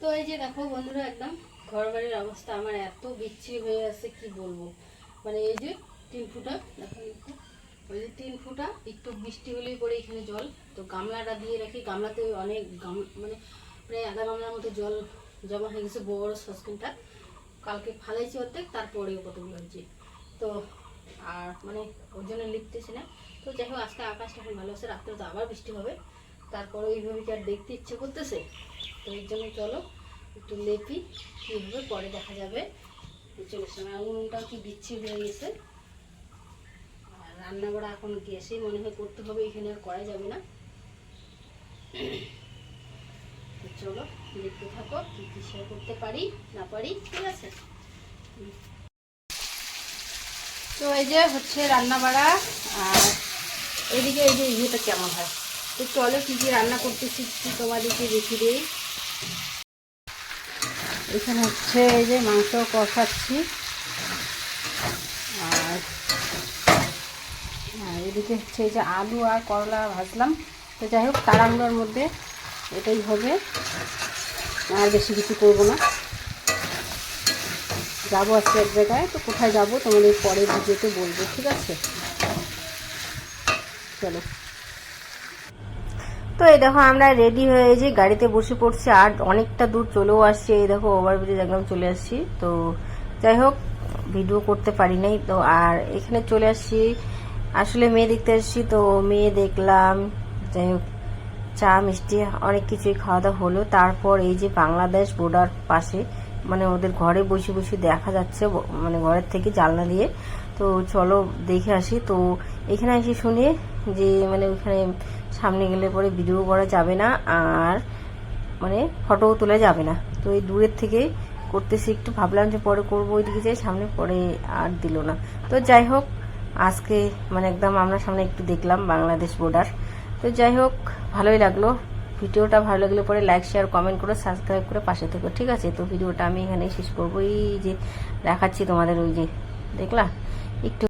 তো এই যে দেখো বন্ধুরা একদম ঘর বাড়ির অবস্থা আমার এত বিচ্ছিরি হয়ে আছে, কি বলব? মানে এই যে তিন ফুটা, দেখো ওই যে তিন ফুটা, একটু বৃষ্টি হলেই পরে এখানে জল। তো গামলাটা দিয়ে রাখি, গামলাতে অনেক গাম মানে প্রায় আধা গামলার মতো জল জমা হয়ে গেছে বড় বড় সসপেনটা কালকে ফালাইছি অর্ধেক, তারপরেও কতগুলো হয়েছে। তো আর মানে ওর জন্য লিখতেছি না। তো যাই হোক, আজকে আকাশটা এখন ভালো আছে, রাত্রে তো আবার বৃষ্টি হবে। তারপরে ওইভাবে কি আর দেখতে ইচ্ছে করতেছে? তো এর জন্য চলো একটু লেপি কী হবে, পরে দেখা যাবে। চলে, সময় উনুনটাও কি বিচ্ছিরি হয়ে গেছে। আর রান্না বাড়া এখন গ্যাসেই মনে হয় করতে হবে, এখানে আর করা যাবে না। তো চলো, দেখতে থাকো, কী কী শেয়ার করতে পারি, না পারি, ঠিক আছে? তো এই যে হচ্ছে রান্না বাড়া, আর এদিকে এই যে ইয়েটা কেমন হয়? তো চলো কী কী রান্না করতে শিখছি তোমাদেরকে দেখি দিই। এখানে হচ্ছে এই যে মাংস কষাচ্ছি। আর এদিকে হচ্ছে এই যে আলু আর করলা ভাজলাম। তো যাই হোক, তাড়াহুড়োর মধ্যে এটাই হবে। আর বেশি কিছু করব না। যাব আজকে এক জায়গায়, তো কোথায় যাব তোমাদের পরে ভিডিওতে বলব, ঠিক আছে? চলো। তো এই দেখো, আমরা রেডি হয়ে যে গাড়িতে বসে পড়ছি, আর অনেকটা দূর চলেও আসছি। এই দেখো ওভারব্রিজ একদম চলে আসছি। তো যাই হোক ভিডিও করতে পারি নাই। তো আর এখানে চলে আসছি। আসলে মেয়ে দেখতে আসছি, তো মেয়ে দেখলাম, যাই হোক, চা, মিষ্টি, অনেক কিছুই খাওয়া দাওয়া হলো। তারপর এই যে বাংলাদেশ বর্ডার পাশে মানে ওদের ঘরে বসে বসে দেখা যাচ্ছে মানে ঘরের থেকে জানলা দিয়ে। তো চলো দেখে আসি। তো এখানে এসে শুনে যে মানে ওখানে সামনে গেলে পরে ভিডিও করা যাবে না আর মানে ফটোও তোলা যাবে না। তো এই দূরের থেকে করতেছি একটু, ভাবলাম যে পরে করব ওইদিকে যাই, সামনে পরে আর দিল না। তো যাই হোক, আজকে মানে একদম আমরা সামনে একটু দেখলাম বাংলাদেশ বর্ডার তো যাই হোক, ভালোই লাগল। ভিডিওটা ভালো লাগলে পরে লাইক শেয়ার কমেন্ট করে সাবস্ক্রাইব করে পাশে থেকো, ঠিক আছে? তো ভিডিওটা আমি এখানেই শেষ করব। এই যে দেখাচ্ছি তোমাদের ওই যে, দেখলা? একটু